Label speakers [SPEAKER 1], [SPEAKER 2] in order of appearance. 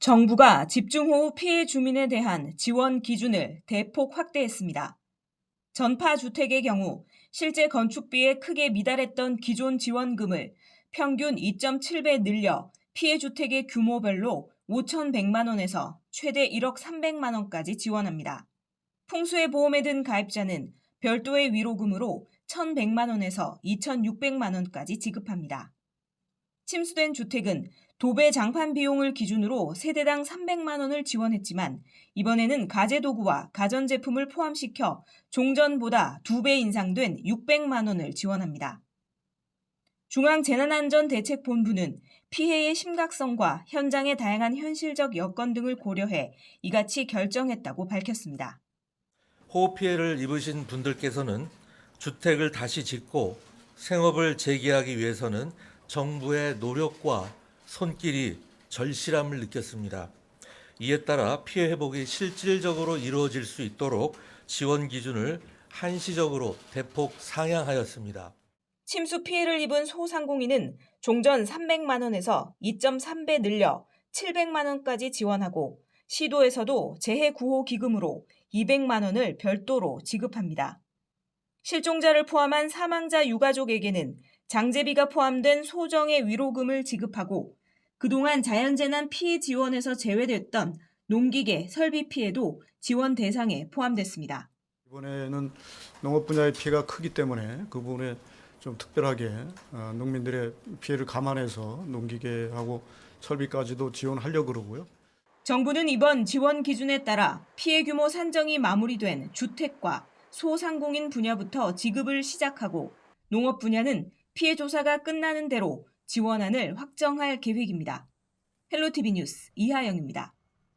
[SPEAKER 1] 정부가 집중호우 피해 주민에 대한 지원 기준을 대폭 확대했습니다. 전파 주택의 경우 실제 건축비에 크게 미달했던 기존 지원금을 평균 2.7배 늘려 피해 주택의 규모별로 5,100만 원에서 최대 1억 300만 원까지 지원합니다. 풍수의 보험에 든 가입자는 별도의 위로금으로 1,100만 원에서 2,600만 원까지 지급합니다. 침수된 주택은 도배 장판 비용을 기준으로 세대당 300만 원을 지원했지만 이번에는 가재 도구와 가전제품을 포함시켜 종전보다 2배 인상된 600만 원을 지원합니다. 중앙재난안전대책본부는 피해의 심각성과 현장의 다양한 현실적 여건 등을 고려해 이같이 결정했다고 밝혔습니다.
[SPEAKER 2] 호우 피해를 입으신 분들께서는 주택을 다시 짓고 생업을 재개하기 위해서는 정부의 노력과 손길이 절실함을 느꼈습니다. 이에 따라 피해 회복이 실질적으로 이루어질 수 있도록 지원 기준을 한시적으로 대폭 상향하였습니다.
[SPEAKER 1] 침수 피해를 입은 소상공인은 종전 300만 원에서 2.3배 늘려 700만 원까지 지원하고 시도에서도 재해 구호 기금으로 200만 원을 별도로 지급합니다. 실종자를 포함한 사망자 유가족에게는 장제비가 포함된 소정의 위로금을 지급하고 그동안 자연재난 피해 지원에서 제외됐던 농기계 설비 피해도 지원 대상에 포함됐습니다.
[SPEAKER 3] 이번에는 농업 분야의 피해가 크기 때문에 그 부분에 좀 특별하게 어, 농민들의 피해를 감안해서 농기계하고 설비까지도 지원하려고 그러고요.
[SPEAKER 1] 정부는 이번 지원 기준에 따라 피해 규모 산정이 마무리된 주택과 소상공인 분야부터 지급을 시작하고 농업 분야는 피해 조사가 끝나는 대로 지원안을 확정할 계획입니다. 헬로티비 뉴스 이하영입니다.